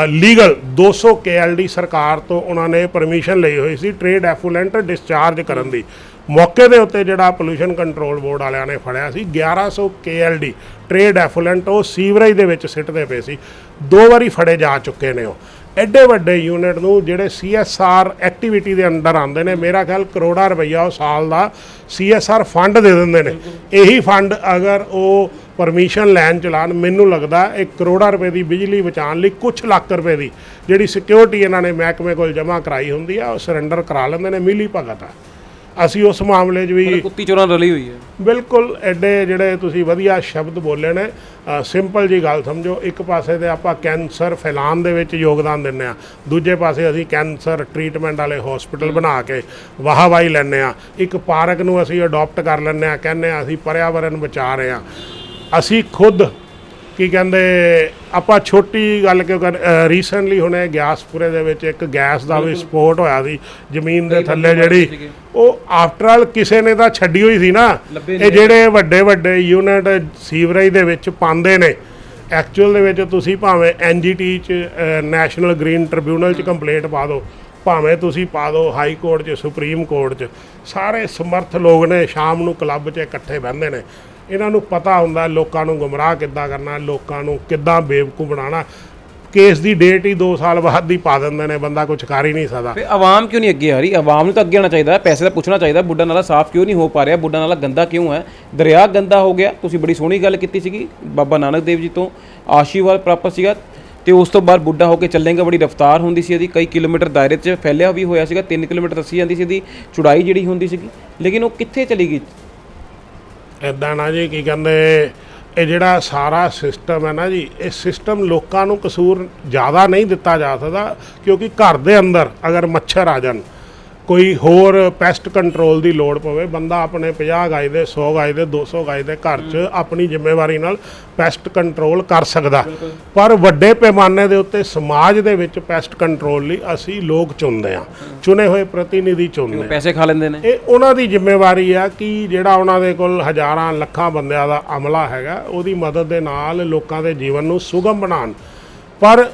ਲੀਗਲ 200 ਕੇਐਲਡੀ ਸਰਕਾਰ ਤੋਂ ਉਹਨਾਂ ਨੇ ਪਰਮਿਸ਼ਨ ਲਈ ਹੋਈ ਸੀ ਟ੍ਰੇਡ ਐਫੂਲੈਂਟ ਡਿਸਚਾਰਜ ਕਰਨ ਦੀ। ਮੌਕੇ ਦੇ ਉੱਤੇ ਜਿਹੜਾ ਪੋਲੂਸ਼ਨ ਕੰਟਰੋਲ ਬੋਰਡ ਵਾਲਿਆਂ ਨੇ ਫੜਿਆ ਸੀ 1100 ਕੇਐਲਡੀ ਟ੍ਰੇਡ ਐਫੂਲੈਂਟ ਉਹ ਸੀਵਰੇਜ ਦੇ ਵਿੱਚ ਸਿੱਟਦੇ ਪਏ ਸੀ। ਦੋ ਵਾਰੀ ਫੜੇ ਜਾ ਚੁੱਕੇ ਨੇ ਉਹ। ਐਡੇ ਵੱਡੇ ਯੂਨਿਟ ਨੂੰ ਜਿਹੜੇ ਸੀਐਸਆਰ ਐਕਟੀਵਿਟੀ ਦੇ ਅੰਡਰ ਆਉਂਦੇ ਨੇ, ਮੇਰਾ ਖਿਆਲ ਕਰੋੜਾ ਰੁਪਈਆ ਉਹ ਸਾਲ ਦਾ ਸੀਐਸਆਰ ਫੰਡ ਦੇ ਦਿੰਦੇ ਨੇ। ਇਹੀ ਫੰਡ ਅਗਰ ਉਹ ਪਰਮਿਸ਼ਨ ਲੈਣ ਚਲਾਨ ਮੈਨੂੰ ਲੱਗਦਾ ਇਹ ਕਰੋੜਾਂ ਰੁਪਏ ਦੀ ਬਿਜਲੀ ਬਚਾਉਣ ਲਈ ਕੁਝ ਲੱਖ ਰੁਪਏ ਦੀ ਜਿਹੜੀ ਸਿਕਿਉਰਿਟੀ ਇਹਨਾਂ ਨੇ ਮਹਿਕਮੇ ਕੋਲ ਜਮ੍ਹਾਂ ਕਰਾਈ ਹੁੰਦੀ ਆ, ਉਹ ਸਰੈਂਡਰ ਕਰਾ ਲੈਂਦੇ ਨੇ, ਮਿਲੀ ਭਗਤ ਆ। ਅਸੀਂ ਉਸ ਮਾਮਲੇ 'ਚ ਵੀ ਕੁੱਤੀ ਚੋਰਾਂ ਰਲੀ ਹੋਈ ਹੈ। ਬਿਲਕੁਲ ਐਡੇ ਜਿਹੜੇ ਤੁਸੀਂ ਵਧੀਆ ਸ਼ਬਦ ਬੋਲੇ ਨੇ ਸਿੰਪਲ ਜੀ ਗੱਲ ਸਮਝੋ। ਇੱਕ ਪਾਸੇ ਤੇ ਆਪਾਂ ਕੈਂਸਰ ਫੈਲਾਉਣ ਦੇ ਵਿੱਚ ਯੋਗਦਾਨ ਦਿੰਨੇ ਆ ਦੂਜੇ ਪਾਸੇ ਅਸੀਂ ਕੈਂਸਰ ਟ੍ਰੀਟਮੈਂਟ ਵਾਲੇ ਹਸਪੀਟਲ ਬਣਾ ਕੇ ਵਾਹਵਾਈ ਲੈਂਦੇ ਆ ਇੱਕ ਪਾਰਕ ਨੂੰ ਅਸੀਂ ਅਡਾਪਟ ਕਰ ਲੈਂਦੇ ਆ ਕਹਿੰਦੇ ਆ ਅਸੀਂ ਪਰਿਆਵਰਨ ਬਚਾ ਰਹੇ ਆ ਅਸੀਂ ਖੁਦ ਕੀ ਕਹਿੰਦੇ ਆਪਾਂ ਛੋਟੀ ਗੱਲ ਕਿਉਂ ਕਰ ਰੀਸੈਂਟਲੀ ਹੁਣੇ ਗਿਆਸਪੁਰੇ ਦੇ ਵਿੱਚ ਇੱਕ ਗੈਸ ਦਾ ਵੀ ਸਪੋਰਟ ਹੋਇਆ ਸੀ ਜ਼ਮੀਨ ਦੇ ਥੱਲੇ ਜਿਹੜੀ। ਉਹ ਆਫਟਰ ਆਲ ਕਿਸੇ ਨੇ ਤਾਂ ਛੱਡੀ ਹੋਈ ਸੀ ਨਾ। ਇਹ ਜਿਹੜੇ ਵੱਡੇ ਵੱਡੇ ਯੂਨਿਟ ਸੀਵਰੇਜ ਦੇ ਵਿੱਚ ਪਾਉਂਦੇ ਨੇ ਐਕਚੁਅਲ ਦੇ ਵਿੱਚ ਤੁਸੀਂ ਭਾਵੇਂ ਐਨਜੀਟੀ ਚ ਨੈਸ਼ਨਲ ਗ੍ਰੀਨ ਟ੍ਰਿਬਿਊਨਲ ਚ ਕੰਪਲੇਂਟ ਪਾ ਦਿਓ ਭਾਵੇਂ ਤੁਸੀਂ ਪਾ ਦਿਓ ਹਾਈ ਕੋਰਟ 'ਚ ਸੁਪਰੀਮ ਕੋਰਟ 'ਚ ਸਾਰੇ ਸਮਰਥ ਲੋਕ ਨੇ ਸ਼ਾਮ ਨੂੰ ਕਲੱਬ 'ਚ ਇਕੱਠੇ ਬਹਿੰਦੇ ਨੇ। ਇਹਨਾਂ ਨੂੰ ਪਤਾ ਹੁੰਦਾ ਲੋਕਾਂ ਨੂੰ ਗੁੰਮਰਾਹ ਕਿੱਦਾਂ ਕਰਨਾ, ਲੋਕਾਂ ਨੂੰ ਕਿੱਦਾਂ ਬੇਵਕੂ ਬਣਾਉਣਾ। ਕੇਸ ਦੀ ਡੇਟ ਹੀ 2 ਸਾਲ ਬਾਅਦ ਦੀ ਪਾ ਦਿੰਦੇ ਨੇ, ਬੰਦਾ ਕੁਝ ਕਰ ਹੀ ਨਹੀਂ ਸਕਦਾ। ਫੇ ਆਵਾਮ ਕਿਉਂ ਨਹੀਂ ਅੱਗੇ ਆ ਰਹੀ? ਆਵਾਮ ਨੂੰ ਤਾਂ ਅੱਗੇ ਆਉਣਾ ਚਾਹੀਦਾ, ਪੈਸੇ ਦਾ ਪੁੱਛਣਾ ਚਾਹੀਦਾ, ਬੁੱਢਾ ਨਾਲਾ ਸਾਫ਼ ਕਿਉਂ ਨਹੀਂ ਹੋ ਪਾ ਰਿਹਾ? ਬੁੱਢਾ ਨਾਲਾ ਗੰਦਾ ਕਿਉਂ ਹੈ? ਦਰਿਆ ਗੰਦਾ ਹੋ ਗਿਆ, ਤੁਸੀਂ ਬੜੀ ਸੋਹਣੀ ਗੱਲ ਕੀਤੀ ਸੀਗੀ, ਬਾਬਾ ਨਾਨਕ ਦੇਵ ਜੀ ਤੋਂ, ਆਸ਼ੀਰਵਾਦ ਪ੍ਰਾਪਤ ਸੀਗਾ, ਤੇ ਉਸ ਤੋਂ ਬਾਅਦ ਬੁੱਢਾ ਹੋ ਕੇ ਚੱਲੇਗਾ, ਬੜੀ ਰਫ਼ਤਾਰ ਹੁੰਦੀ ਸੀ ਇਹਦੀ, ਕਈ ਕਿਲੋਮੀਟਰ ਦਾਇਰੇ 'ਚ ਫੈਲਿਆ ਵੀ ਹੋਇਆ ਸੀਗਾ 3 ਕਿਲੋਮੀਟਰ ਦੱਸੀ ਜਾਂਦੀ ਸੀ ਇਹਦੀ, ਚੁੜਾਈ ਜਿਹੜੀ ਹੁੰਦੀ ਸੀਗੀ, ਲੇਕਿਨ ਉਹ ਕਿੱਥੇ ਚਲੀ ਗਈ? ਇਦਾਂ ਨਾ ਜੀ, ਕੀ ਕਹਿੰਦੇ, ਇਹ ਜਿਹੜਾ ਸਾਰਾ ਸਿਸਟਮ ਹੈ ਨਾ ਜੀ, ਇਹ ਸਿਸਟਮ ਲੋਕਾਂ ਨੂੰ ਕਸੂਰ ਜ਼ਿਆਦਾ ਨਹੀਂ ਦਿੱਤਾ ਜਾ ਸਕਦਾ, ਕਿਉਂਕਿ ਘਰ ਦੇ ਅੰਦਰ ਅਗਰ ਮੱਛਰ ਆ ਜਾਣ ਕੋਈ ਹੋਰ ਪੈਸਟ ਕੰਟਰੋਲ ਦੀ ਲੋੜ ਪਵੇ ਬੰਦਾ ਆਪਣੇ 50 ਗਾਇ ਦੇ 100 ਗਾਇ ਦੇ 200 ਗਾਇ ਦੇ ਘਰ 'ਚ ਆਪਣੀ ਜ਼ਿੰਮੇਵਾਰੀ ਨਾਲ ਪੈਸਟ ਕੰਟਰੋਲ ਕਰ ਸਕਦਾ। ਪਰ ਵੱਡੇ ਪੈਮਾਨੇ ਦੇ ਉੱਤੇ ਸਮਾਜ ਦੇ ਵਿੱਚ ਪੈਸਟ ਕੰਟਰੋਲ ਲਈ ਅਸੀਂ ਲੋਕ ਚੁਣਦੇ ਆ ਚੁਣੇ ਹੋਏ ਪ੍ਰਤੀਨਿਧੀ ਚੁਣਦੇ ਹਾਂ। ਪੈਸੇ ਖਾ ਲੈਂਦੇ ਨੇ? ਇਹ ਉਹਨਾਂ ਦੀ ਜ਼ਿੰਮੇਵਾਰੀ ਆ ਕਿ ਜਿਹੜਾ ਉਹਨਾਂ ਦੇ ਕੋਲ ਹਜ਼ਾਰਾਂ ਲੱਖਾਂ ਬੰਦਿਆਂ ਦਾ ਅਮਲਾ ਹੈਗਾ ਉਹਦੀ ਮਦਦ ਦੇ ਨਾਲ ਲੋਕਾਂ ਦੇ ਜੀਵਨ ਨੂੰ ਸੁਗਮ ਬਣਾਉਣ। ਪਰ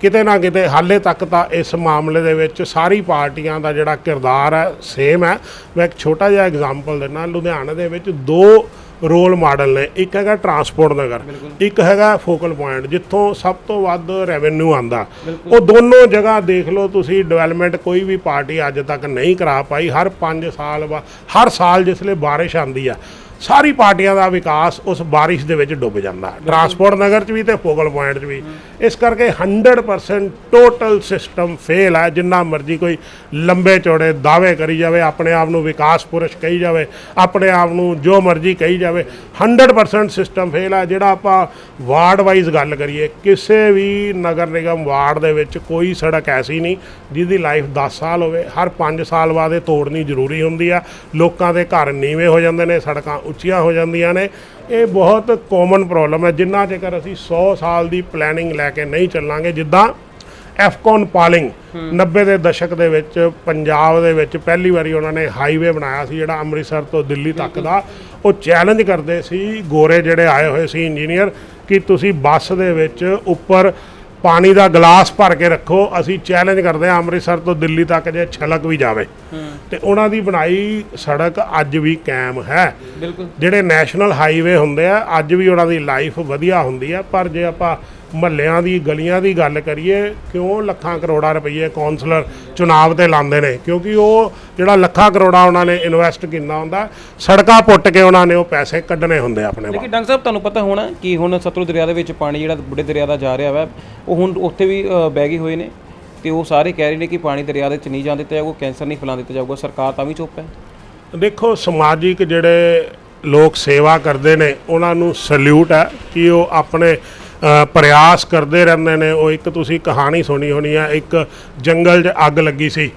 ਕਿਤੇ ਨਾ ਕਿਤੇ ਹਾਲੇ ਤੱਕ ਤਾਂ ਇਸ ਮਾਮਲੇ ਦੇ ਵਿੱਚ ਸਾਰੀ ਪਾਰਟੀਆਂ ਦਾ ਜਿਹੜਾ ਕਿਰਦਾਰ ਹੈ ਸੇਮ ਹੈ। ਮੈਂ ਇੱਕ ਛੋਟਾ ਜਿਹਾ ਐਗਜ਼ਾਮਪਲ ਦਿੰਦਾ ਲੁਧਿਆਣਾ ਦੇ ਵਿੱਚ ਦੋ ਰੋਲ ਮਾਡਲ ਨੇ। ਇੱਕ ਹੈਗਾ ਟਰਾਂਸਪੋਰਟ ਨਗਰ ਇੱਕ ਹੈਗਾ ਫੋਕਲ ਪੁਆਇੰਟ ਜਿੱਥੋਂ ਸਭ ਤੋਂ ਵੱਧ ਰੈਵਨਿਊ ਆਂਦਾ ਉਹ ਦੋਨੋਂ ਜਗ੍ਹਾ ਦੇਖ ਲਓ ਤੁਸੀਂ ਡਿਵੈਲਪਮੈਂਟ ਕੋਈ ਵੀ ਪਾਰਟੀ ਅੱਜ ਤੱਕ ਨਹੀਂ ਕਰਾ ਪਾਈ। ਹਰ 5 ਸਾਲ ਬਾਅਦ ਹਰ ਸਾਲ ਜਿਸਲੇ ਬਾਰਿਸ਼ ਆਂਦੀ ਆ ਸਾਰੀ ਪਾਰਟੀਆਂ ਦਾ ਵਿਕਾਸ ਉਸ ਬਾਰਿਸ਼ ਦੇ ਵਿੱਚ ਡੁੱਬ ਜਾਂਦਾ। ਟਰਾਂਸਪੋਰਟ ਨਗਰ 'ਚ ਵੀ ਤੇ ਫੋਕਲ ਪੁਆਇੰਟ 'ਚ ਵੀ। ਇਸ ਕਰਕੇ 100% ਟੋਟਲ ਸਿਸਟਮ ਫੇਲ ਹੈ। ਜਿੰਨਾ ਮਰਜ਼ੀ ਕੋਈ ਲੰਬੇ ਚੌੜੇ ਦਾਅਵੇ ਕਰੀ ਜਾਵੇ ਆਪਣੇ ਆਪ ਨੂੰ ਵਿਕਾਸ ਪੁਰਸ਼ ਕਹੀ ਜਾਵੇ ਆਪਣੇ ਆਪ ਨੂੰ ਜੋ ਮਰਜ਼ੀ ਕਹੀ ਜਾਵੇ 100% ਸਿਸਟਮ ਫੇਲ ਹੈ। ਜਿਹੜਾ ਆਪਾਂ ਵਾਰਡ ਵਾਈਜ਼ ਗੱਲ ਕਰੀਏ ਕਿਸੇ ਵੀ ਨਗਰ ਨਿਗਮ ਵਾਰਡ ਦੇ ਵਿੱਚ ਕੋਈ ਸੜਕ ਐਸੀ ਨਹੀਂ ਜਿਹਦੀ ਲਾਈਫ 10 ਸਾਲ ਹੋਵੇ। ਹਰ 5 ਸਾਲ ਬਾਅਦ ਇਹ ਤੋੜਨੀ ਜ਼ਰੂਰੀ ਹੁੰਦੀ ਆ। ਲੋਕਾਂ ਦੇ ਘਰ ਨੀਵੇਂ ਹੋ ਜਾਂਦੇ ਨੇ ਸੜਕਾਂ ਉੱਚੀਆਂ ਹੋ ਜਾਂਦੀਆਂ ਨੇ। ਇਹ ਬਹੁਤ ਕਾਮਨ ਪ੍ਰੋਬਲਮ ਹੈ, ਜਿੰਨਾ ਚਿਰ ਅਸੀਂ 100 ਸਾਲ ਦੀ ਪਲੈਨਿੰਗ ਲੈ ਕੇ ਨਹੀਂ ਚੱਲਾਂਗੇ, ਜਿੱਦਾਂ ਐਫਕੌਨ ਪਾਲਿੰਗ 90 ਦੇ ਦਸ਼ਕ ਦੇ ਵਿੱਚ, ਪੰਜਾਬ ਦੇ ਵਿੱਚ ਪਹਿਲੀ ਵਾਰੀ ਉਹਨਾਂ ਨੇ ਹਾਈਵੇ ਬਣਾਇਆ ਸੀ, ਜਿਹੜਾ ਅੰਮ੍ਰਿਤਸਰ ਤੋਂ ਦਿੱਲੀ ਤੱਕ ਦਾ। ਉਹ ਚੈਲੰਜ ਕਰਦੇ ਸੀ ਗੋਰੇ ਜਿਹੜੇ ਆਏ ਹੋਏ ਸੀ ਇੰਜੀਨੀਅਰ ਕਿ ਤੁਸੀਂ ਬੱਸ ਦੇ ਵਿੱਚ ਉੱਪਰ ਪਾਣੀ ਦਾ ਗਲਾਸ ਭਰ ਕੇ ਰੱਖੋ ਅਸੀਂ ਚੈਲੰਜ ਕਰਦੇ ਹਾਂ ਅੰਮ੍ਰਿਤਸਰ ਤੋਂ ਦਿੱਲੀ ਤੱਕ ਜੇ ਛਲਕ ਵੀ ਜਾਵੇ। ਤੇ ਉਹਨਾਂ ਦੀ ਬਣਾਈ ਸੜਕ ਅੱਜ ਵੀ ਕਾਇਮ ਹੈ। ਜਿਹੜੇ ਨੈਸ਼ਨਲ ਹਾਈਵੇ ਹੁੰਦੇ ਆ ਅੱਜ ਵੀ ਉਹਨਾਂ ਦੀ ਲਾਈਫ ਵਧੀਆ ਹੁੰਦੀ ਆ ਪਰ ਜੇ ਆਪਾਂ ਮਹੱਲਿਆਂ ਦੀ ਗਲੀਆਂ ਦੀ ਗੱਲ ਕਰੀਏ ਕਿਉਂ ਲੱਖਾਂ ਕਰੋੜਾਂ ਰੁਪਏ ਕੌਂਸਲਰ ਚੁਣਾਵ ਤੇ ਲਾਉਂਦੇ ਨੇ? ਕਿਉਂਕਿ ਉਹ ਜਿਹੜਾ ਲੱਖਾਂ ਕਰੋੜਾਂ ਉਹਨਾਂ ਨੇ ਇਨਵੈਸਟ ਕੀਤਾ ਹੁੰਦਾ ਸੜਕਾਂ ਪੁੱਟ ਕੇ ਉਹਨਾਂ ਨੇ ਉਹ ਪੈਸੇ ਕੱਢਣੇ ਹੁੰਦੇ ਆਪਣੇ ਲੇਕਿਨ ਡਾਕਟਰ ਸਾਹਿਬ ਤੁਹਾਨੂੰ ਪਤਾ ਹੋਣਾ ਕਿ ਹੁਣ ਸਤਲੁਜ ਦਰਿਆ ਦੇ ਵਿੱਚ ਪਾਣੀ ਜਿਹੜਾ ਬੁੱਢੇ ਦਰਿਆ ਦਾ ਜਾ ਰਿਹਾ ਵਾ ਉਹ ਹੁਣ ਉੱਥੇ ਵੀ ਬਹਿ ਗਏ ਹੋਏ ਨੇ ਤੇ ਉਹ ਸਾਰੇ ਕਹਿ ਰਹੇ ਨੇ ਕਿ ਪਾਣੀ ਦਰਿਆ ਦੇ ਵਿੱਚ ਨਹੀਂ ਜਾਣ ਦਿੱਤਾ ਜਾਊਗਾ ਕੈਂਸਰ ਨਹੀਂ ਫੈਲਾਉਣ ਦਿੱਤਾ ਜਾਊਗਾ ਸਰਕਾਰ ਤਾਂ ਵੀ ਚੁੱਪ ਹੈ। ਦੇਖੋ ਸਮਾਜਿਕ ਜਿਹੜੇ ਲੋਕ ਸੇਵਾ ਕਰਦੇ ਨੇ ਉਹਨਾਂ ਨੂੰ ਸਲੂਟ ਹੈ ਕਿ ਉਹ ਆਪਣੇ ਪ੍ਰਯਾਸ ਕਰਦੇ ਰਹਿੰਦੇ ਨੇ। ਉਹ ਇੱਕ ਤੁਸੀਂ ਕਹਾਣੀ ਸੁਣੀ ਹੋਣੀ ਹੈ ਇੱਕ ਜੰਗਲ 'ਚ ਅੱਗ ਲੱਗੀ ਸੀ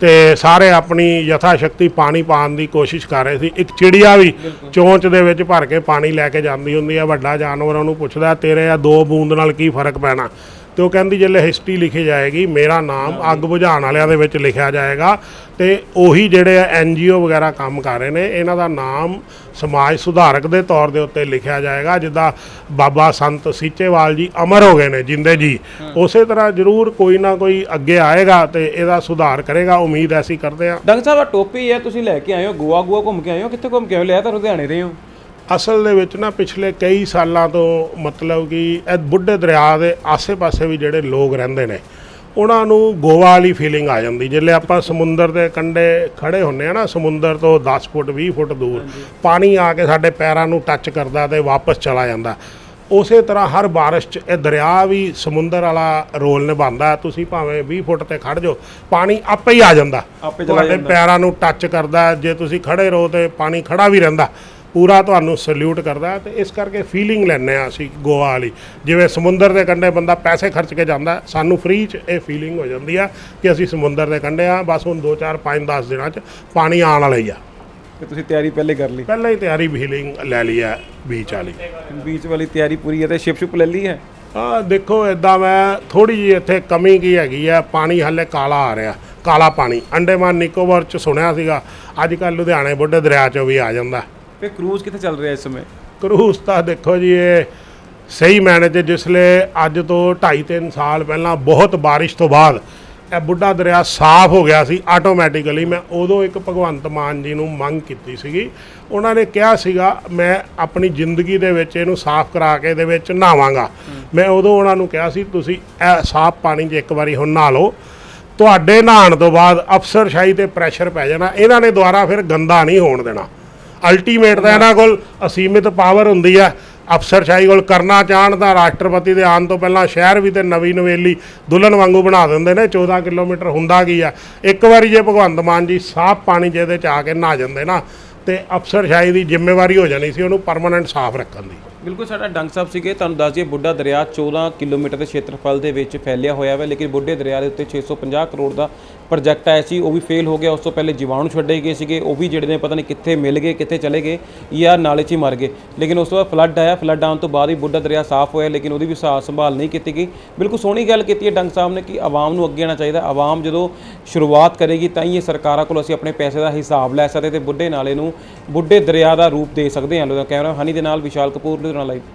ਤੇ ਸਾਰੇ ਆਪਣੀ ਯਥਾ ਸ਼ਕਤੀ ਪਾਣੀ ਪਾਉਣ ਦੀ ਕੋਸ਼ਿਸ਼ ਕਰ ਰਹੇ ਸੀ। ਇੱਕ ਚਿੜੀਆ ਵੀ ਚੋਂਚ ਦੇ ਵਿੱਚ ਭਰ ਕੇ ਪਾਣੀ ਲੈ ਕੇ ਜਾਂਦੀ ਹੁੰਦੀ ਹੈ ਵੱਡਾ ਜਾਨਵਰ ਉਹਨੂੰ ਪੁੱਛਦਾ ਤੇਰੇ ਆ ਦੋ ਬੂੰਦ ਨਾਲ ਕੀ ਫ਼ਰਕ ਪੈਣਾ? ਤੇ ਉਹ ਕਹਿੰਦੀ ਜਦੋਂ ਹਿਸਟਰੀ ਲਿਖੀ ਜਾਏਗੀ ਮੇਰਾ ਨਾਮ ਅੱਗ ਬੁਝਾਉਣ ਵਾਲਿਆਂ ਦੇ ਵਿੱਚ ਲਿਖਿਆ ਜਾਏਗਾ ਤੇ ਉਹੀ ਜਿਹੜੇ ਐਨਜੀਓ ਵਗੈਰਾ ਕੰਮ ਕਰ ਰਹੇ ਨੇ ਇਹਨਾਂ ਦਾ ਨਾਮ ਸਮਾਜ ਸੁਧਾਰਕ ਦੇ ਤੌਰ ਦੇ ਉੱਤੇ ਲਿਖਿਆ ਜਾਏਗਾ ਜਿੱਦਾਂ ਬਾਬਾ ਸੰਤ ਸੀਚੇਵਾਲ ਜੀ ਅਮਰ ਹੋ ਗਏ ਨੇ ਜਿੰਦੇ ਜੀ। ਉਸੇ ਤਰ੍ਹਾਂ ਜ਼ਰੂਰ ਕੋਈ ਨਾ ਕੋਈ ਅੱਗੇ ਆਏਗਾ ਤੇ ਇਹਦਾ ਸੁਧਾਰ ਕਰੇਗਾ ਉਮੀਦ ਐਸੀ ਕਰਦੇ ਆ ਡਾਕਟਰ ਸਾਹਿਬ ਆ ਟੋਪੀ ਹੈ ਤੁਸੀਂ ਲੈ ਕੇ ਆਏ ਹੋ ਗੋਆ ਗੋਆ ਘੁੰਮ ਕੇ ਆਏ ਹੋ ਕਿੱਥੇ ਘੁੰਮ ਕੇ ਆਏ ਹੋ? ਲਿਆ ਤਾਂ ਲੁਧਿਆਣੇ ਰਹੇ ਹੋ। ਅਸਲ ਦੇ ਵਿੱਚ ਨਾ ਪਿਛਲੇ ਕਈ ਸਾਲਾਂ ਤੋਂ ਮਤਲਬ ਕਿ ਇਹ ਬੁੱਢੇ ਦਰਿਆ ਦੇ ਆਸੇ-ਪਾਸੇ ਵੀ ਜਿਹੜੇ ਲੋਕ ਰਹਿੰਦੇ ਨੇ ਉਹਨਾਂ ਨੂੰ ਗੋਆ ਵਾਲੀ ਫੀਲਿੰਗ ਆ ਜਾਂਦੀ। ਜਿੱਲੇ ਆਪਾਂ ਸਮੁੰਦਰ ਦੇ ਕੰਢੇ ਖੜੇ ਹੁੰਨੇ ਆ ਨਾ ਸਮੁੰਦਰ ਤੋਂ 10 ਫੁੱਟ 20 ਫੁੱਟ ਦੂਰ ਪਾਣੀ ਆ ਕੇ ਸਾਡੇ ਪੈਰਾਂ ਨੂੰ ਟੱਚ ਕਰਦਾ ਤੇ ਵਾਪਸ ਚਲਾ ਜਾਂਦਾ। ਉਸੇ ਤਰ੍ਹਾਂ ਹਰ ਬਾਰਿਸ਼ 'ਚ ਇਹ ਦਰਿਆ ਵੀ ਸਮੁੰਦਰ ਵਾਲਾ ਰੋਲ ਨਿਭਾਉਂਦਾ। ਤੁਸੀਂ ਭਾਵੇਂ 20 ਫੁੱਟ ਤੇ ਖੜ ਜਾਓ ਪਾਣੀ ਆਪੇ ਹੀ ਆ ਜਾਂਦਾ। ਤੁਹਾਡੇ। ਪੈਰਾਂ ਨੂੰ ਟੱਚ ਕਰਦਾ। ਜੇ ਤੁਸੀਂ ਖੜੇ ਰਹੋ ਤੇ ਪਾਣੀ ਖੜਾ ਵੀ ਰਹਿੰਦਾ। ਪੂਰਾ ਤੁਹਾਨੂੰ ਸਲੂਟ ਕਰਦਾ ਤੇ ਇਸ ਕਰਕੇ ਫੀਲਿੰਗ ਲੈਂਦੇ ਆ ਅਸੀਂ ਗੋਆ ਵਾਲੀ। ਜਿਵੇਂ ਸਮੁੰਦਰ ਦੇ ਕੰਢੇ ਬੰਦਾ ਪੈਸੇ ਖਰਚ ਕੇ ਜਾਂਦਾ ਸਾਨੂੰ ਫ੍ਰੀ ਚ ਇਹ ਫੀਲਿੰਗ ਹੋ ਜਾਂਦੀ ਆ ਕਿ ਅਸੀਂ ਸਮੁੰਦਰ ਦੇ ਕੰਢੇ ਆ ਬਸ ਹੁਣ 2 4 5 10 ਦਿਨਾਂ ਚ ਪਾਣੀ ਆਉਣ ਵਾਲਾ ਹੀ ਆ। ਤੇ ਤੁਸੀਂ ਤਿਆਰੀ ਪਹਿਲੇ ਕਰ ਲਈ? ਪਹਿਲਾਂ ਹੀ ਤਿਆਰੀ ਫੀਲਿੰਗ ਲੈ ਲਈ ਆ ਬੀਚ ਵਾਲੀ। ਬੀਚ ਵਾਲੀ ਤਿਆਰੀ ਪੂਰੀ ਹੈ ਤੇ ਸ਼ਿਪ ਸ਼ੁਪ ਲੈ ਲਈ ਹੈ? ਆ ਦੇਖੋ ਇਦਾਂ ਮੈਂ ਥੋੜੀ ਜਿਹੀ ਇੱਥੇ ਕਮੀ ਕੀ ਹੈਗੀ ਆ ਪਾਣੀ ਹੱਲੇ ਕਾਲਾ ਆ ਰਿਹਾ ਕਾਲਾ ਪਾਣੀ। ਅੰਡੇਮਾਨ ਨਿਕੋਬਾਰ ਚ ਸੁਣਿਆ ਸੀਗਾ ਅੱਜ ਕੱਲ ਲੁਧਿਆਣੇ ਬੁੱਢੇ ਦਰਿਆ ਚੋਂ ਵੀ ਆ ਜਾਂਦਾ। ਤੇ ਕਰੂਜ਼ ਕਿੱਥੇ ਚੱਲ ਰਿਹਾ ਇਸ ਸਮੇਂ? ਕਰੂਜ਼ ਤਾਂ ਦੇਖੋ ਜੀ, ਇਹ ਸਹੀ ਮੈਨੇ ਚ ਜਿਸਲੇ ਅੱਜ ਤੋਂ 2.5 3 ਸਾਲ ਪਹਿਲਾਂ ਬਹੁਤ ਬਾਰਿਸ਼ ਤੋਂ ਬਾਅਦ ਇਹ ਬੁੱਢਾ ਦਰਿਆ ਸਾਫ਼ ਹੋ ਗਿਆ ਸੀ ਆਟੋਮੈਟਿਕਲੀ ਮੈਂ ਉਦੋਂ ਇੱਕ ਭਗਵੰਤ ਮਾਨ ਜੀ ਨੂੰ ਮੰਗ ਕੀਤੀ ਸੀਗੀ। ਉਹਨਾਂ ਨੇ ਕਿਹਾ ਸੀਗਾ, ਮੈਂ ਆਪਣੀ ਜ਼ਿੰਦਗੀ ਦੇ ਵਿੱਚ ਇਹਨੂੰ ਸਾਫ਼ ਕਰਾ ਕੇ ਇਹਦੇ ਵਿੱਚ ਨਹਾਵਾਂਗਾ। ਮੈਂ ਉਦੋਂ ਉਹਨਾਂ ਨੂੰ ਕਿਹਾ ਸੀ, ਤੁਸੀਂ ਇਹ ਸਾਫ਼ ਪਾਣੀ 'ਚ ਇੱਕ ਵਾਰੀ ਹੁਣ ਨਹਾ ਲਓ, ਤੁਹਾਡੇ ਨਹਾਉਣ ਤੋਂ ਬਾਅਦ ਅਫਸਰਸ਼ਾਹੀ ਤੇ ਪ੍ਰੈਸ਼ਰ ਪੈ ਜਾਣਾ। ਇਹਨਾਂ ਨੇ ਦੁਬਾਰਾ ਫਿਰ ਗੰਦਾ ਨਹੀਂ ਹੋਣ ਦੇਣਾ। ਅਲਟੀਮੇਟ ਤਾਂ ਇਹਨਾਂ ਕੋਲ ਅਸੀਮਿਤ ਪਾਵਰ ਹੁੰਦੀ ਆ। ਅਫਸਰਸ਼ਾਹੀ ਕੋਲ ਕਰਨਾ ਚਾਹਣ ਤਾਂ ਰਾਸ਼ਟਰਪਤੀ ਦੇ ਆਉਣ ਤੋਂ ਪਹਿਲਾਂ ਸ਼ਹਿਰ ਵੀ ਤੇ ਨਵੀਂ ਨਵੇਲੀ ਦੁਲਹਨ ਵਾਂਗੂ ਬਣਾ ਦਿੰਦੇ ਨੇ। 14 ਕਿਲੋਮੀਟਰ ਹੁੰਦਾ ਕੀ ਆ। ਇੱਕ ਵਾਰੀ ਜੇ ਭਗਵੰਤ ਮਾਨ ਜੀ ਸਾਫ਼ ਪਾਣੀ 'ਚ ਇਹਦੇ ਚ ਆ ਕੇ ਨਹਾ ਜਾਂਦੇ ਨਾ, ਤੇ ਅਫਸਰਸ਼ਾਹੀ ਦੀ ਜ਼ਿੰਮੇਵਾਰੀ ਹੋ ਜਾਣੀ ਸੀ ਉਹਨੂੰ ਪਰਮਨੈਂਟ ਸਾਫ਼ ਰੱਖਣ ਦੀ। ਬਿਲਕੁਲ ਸਾਡਾ ਡੰਗ ਸਾਹਿਬ ਸੀਗੇ, ਤੁਹਾਨੂੰ ਦੱਸ ਦਈਏ ਬੁੱਢਾ ਦਰਿਆ 14 ਕਿਲੋਮੀਟਰ ਦੇ ਖੇਤਰਫਲ ਦੇ ਵਿੱਚ ਫੈਲਿਆ ਹੋਇਆ ਹੈ ਲੇਕਿਨ ਬੁੱਢੇ ਦਰਿਆ ਦੇ ਉੱਤੇ 650 ਕਰੋੜ ਦਾ ਪ੍ਰੋਜੈਕਟ ਆਇਆ ਸੀ, ਉਹ ਵੀ ਫੇਲ ਹੋ ਗਿਆ, ਉਸ ਤੋਂ ਪਹਿਲੇ ਜੀਵਾਣੂ ਛੱਡੇ ਗਏ ਸੀਗੇ, ਉਹ ਵੀ ਜਿਹੜੇ ਨੇ ਪਤਾ ਨਹੀਂ ਕਿੱਥੇ ਮਿਲ ਗਏ, ਕਿੱਥੇ ਚਲੇ ਗਏ, ਜਾਂ ਨਾਲੇ 'ਚ ਹੀ ਮਰ ਗਏ। ਲੇਕਿਨ ਉਸ ਤੋਂ ਬਾਅਦ ਫਲੱਡ ਆਇਆ ਫਲੱਡ ਆਉਣ ਤੋਂ ਬਾਅਦ ਹੀ ਬੁੱਢਾ ਦਰਿਆ ਸਾਫ਼ ਹੋਇਆ, ਲੇਕਿਨ ਉਹਦੀ ਵੀ ਸਾਰ ਸੰਭਾਲ ਨਹੀਂ ਕੀਤੀ ਗਈ। ਬਿਲਕੁਲ ਸੋਹਣੀ ਗੱਲ ਕੀਤੀ ਹੈ ਡੰਗ ਸਾਹਿਬ ਨੇ ਕਿ ਆਵਾਮ ਨੂੰ ਅੱਗੇ ਆਉਣਾ ਚਾਹੀਦਾ, ਆਵਾਮ ਜਦੋਂ ਸ਼ੁਰੂਆਤ ਕਰੇਗੀ ਤਾਂ ਹੀ ਇਹ ਸਰਕਾਰਾਂ ਕੋਲ ਅਸੀਂ ਆਪਣੇ ਪੈਸੇ ਦਾ ਹਿਸਾਬ ਲੈ ਸਕਦੇ ਤੇ ਬੁੱਢੇ ਨਾਲੇ ਨੂੰ ਬੁੱਢੇ ਦਰਿਆ ਦਾ ਰੂਪ ਦੇ ਸਕਦੇ ਹਾਂ। ਲੁਧਿਆਣਾ ਕੈਮਰਾ ਹਨੀ ਦੇ ਨਾਲ ਵਿਸ਼ਾਲ ਕਪੂਰ ਲੁਧਿਆਣਾ ਲਾਈਵ